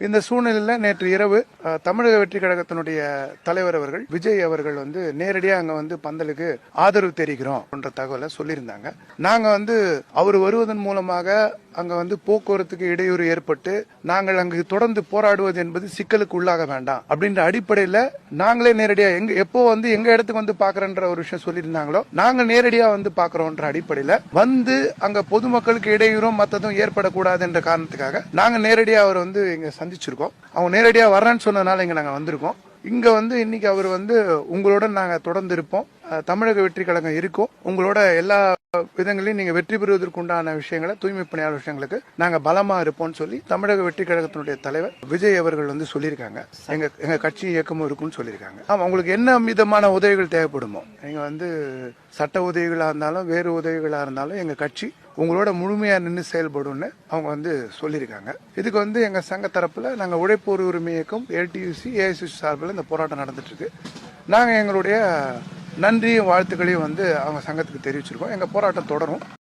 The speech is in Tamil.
இந்த சூழ்நிலையில நேற்று இரவு தமிழக வெற்றி கழகத்தினுடைய தலைவர் அவர்கள் விஜய் அவர்கள் வந்து நேரடியாக அங்க வந்து பந்தலுக்கு ஆதரவு தெரிவிக்கிறோம் என்ற தகவலை சொல்லியிருந்தாங்க. நாங்க வந்து அவர் வருவதன் மூலமாக அங்க வந்து போக்குவரத்துக்கு இடையூறு ஏற்பட்டு நாங்கள் அங்கு தொடர்ந்து போராடுவது என்பது சிக்கலுக்கு உள்ளாக வேண்டாம் அப்படின்ற அடிப்படையில நாங்களே நேரடியா எங்க எப்போ வந்து எங்க இடத்துக்கு வந்து பாக்குறன்ற ஒரு விஷயம் சொல்லியிருந்தாங்களோ நாங்க நேரடியா வந்து பாக்குறோம்ன்ற அடிப்படையில வந்து அங்க பொதுமக்களுக்கு இடையூறும் மத்ததும் ஏற்படக்கூடாது என்ற காரணத்துக்காக நாங்க நேரடியா அவர் வந்து இங்க சந்திச்சிருக்கோம். அவங்க நேரடியாக வரேன்னு சொன்னதுனால இங்கே நாங்கள் வந்திருக்கோம். இங்கே வந்து இன்னைக்கு அவர் வந்து உங்களுடன் நாங்கள் தொடர்ந்து இருப்போம். தமிழக வெற்றி கழகம் இருக்கும். உங்களோட எல்லா விதங்களையும் நீங்க வெற்றி பெறுவதற்குண்டான விஷயங்களை தூய்மை பணியாளர் விஷயங்களுக்கு நாங்க பலமா இருப்போம்னு சொல்லி தமிழக வெற்றி கழகத்தினுடைய தலைவர் விஜய் அவர்கள் வந்து சொல்லியிருக்காங்க. எங்க எங்க கட்சி இயக்கமும் இருக்கும்னு சொல்லியிருக்காங்க. ஆமா உங்களுக்கு என்ன விதமான உதவிகள் தேவைப்படுமோ நீங்க வந்து சட்ட உதவிகளா இருந்தாலும் வேறு உதவிகளா இருந்தாலும் எங்க கட்சி உங்களோட முழுமையா நின்று செயல்படும்னு அவங்க வந்து சொல்லியிருக்காங்க. இதுக்கு வந்து எங்க சங்க தரப்புல நாங்க உழைப்போர் உரிமை இயக்கம் எல்டியூசி ஏஐசிசி சார்பில் இந்த போராட்டம் நடந்துட்டு இருக்கு. நாங்க எங்களுடைய நன்றியும் வாழ்த்துக்களையும் வந்து அவங்க சங்கத்துக்கு தெரிவிச்சிருக்கோம். எங்கள் போராட்டம் தொடரும்.